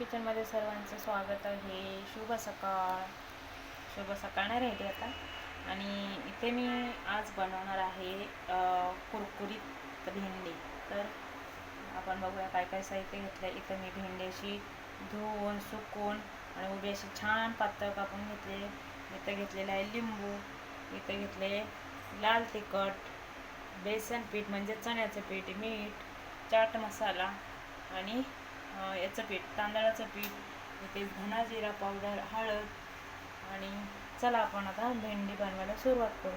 किचनमध्ये सर्वांचं स्वागत आहे. शुभ सकाळ. शुभ सकाळ नाही राहिली आता. आणि इथे मी आज बनवणार आहे कुरकुरीत भेंडी. तर आपण बघूया काय काय साहित्य घेतलं आहे इथं मी भेंडी अशी धुवून सुकून आणि उभी अशी छान पातळ कापून घेतले. इथं घेतलेलं आहे लिंबू. इथं घेतले लाल तिखट बेसन पीठ म्हणजे चण्याचं पीठ मीठ चाट मसाला आणि याचं पीठ तांदळाचं पीठ इथे धना जिरा पावडर हळद आणि चला आपण आता भेंडी बनवायला सुरुवात करू.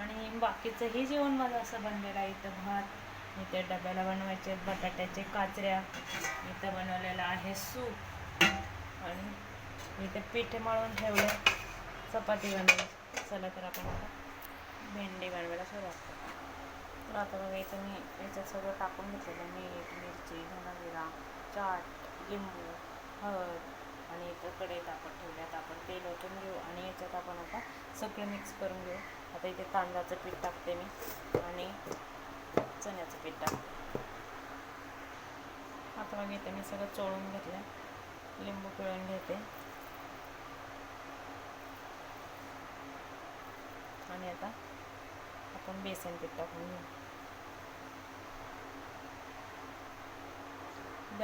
आणि बाकीचंही जेवण माझं असं बनलेलं आहे इथं भात इथे डब्याला बनवायचे बटाट्याचे काचऱ्या इथं बनवलेलं आहे सूप आणि इथे पीठ मळून ठेवलं चपाती बनवली. चला तर आपण आता भेंडी बनवायला सुरुवात करू. तर आता बघा इथं मी याच्यात सगळं टाकून घेतलेलं मीठ मिरची धनाजिरा चाट लिंबू हळद आणि इथं कढईत आपण ठेवल्यात. आपण तेल ओतून घेऊ आणि याच्यात आपण आता सगळं मिक्स करून घेऊ. आता इथे तांदळाचं पीठ टाकते मी आणि चण्याचं पीठ टाकते. आता मग इथे मी सगळं चोळून घेतलं लिंबू पिळून घेते. आणि आता आपण बेसन पीठ टाकून घेऊ.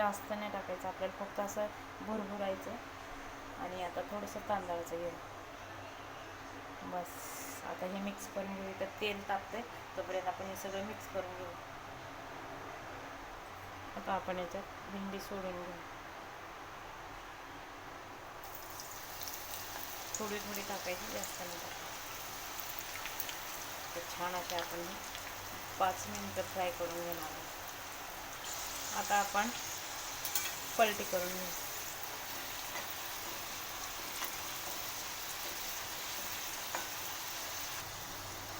जास्त नाही टाकायचं. आपल्याला फक्त असं भुरभुरायचं आणि आता थोडंसं तांदळाचं घेऊ बस. आता हे मिक्स करून घेऊ. इथं तेल तापते तोपर्यंत आपण हे सगळं मिक्स करून घेऊ. आता आपण याच्यात भेंडी सोडून घेऊ. थोडी थोडी टाकायची जास्त नाही टाकायची. तर छान असे आपण पाच मिनटं फ्राय करून घेणार आहोत. आता आपण पलटी करून घेऊ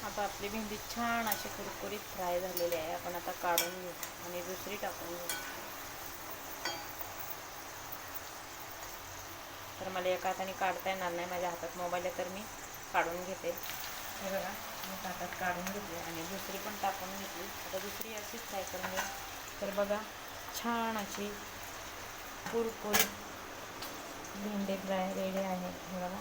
आता आपली भेंडी छान अशी कुरकुरीत फ्राय झालेली आहे. आपण आता काढून घेऊ आणि दुसरी टाकून घेऊ. तर मला एका हाताने काढता येणार नाही. माझ्या हातात मोबाईल आहे तर मी काढून घेते. हे बघा मी हातात काढून घेतली आणि दुसरी पण टाकून घेतली. आता दुसरी अशीच फ्राय करून घेऊ तर बघा छान अशी कुरकुरीत भेंडी फ्राय रेडी आहे हे बघा.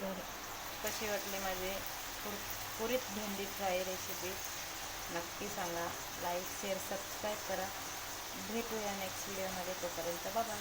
तर कसे वाटले माझे कुरकुरीत भेंडी फ्राय रेसिपी? नक्की सांगा. लाईक शेअर सबस्क्राईब करा. भेटूया नेक्स्ट व्हिडिओमध्ये तोपर्यंत बाय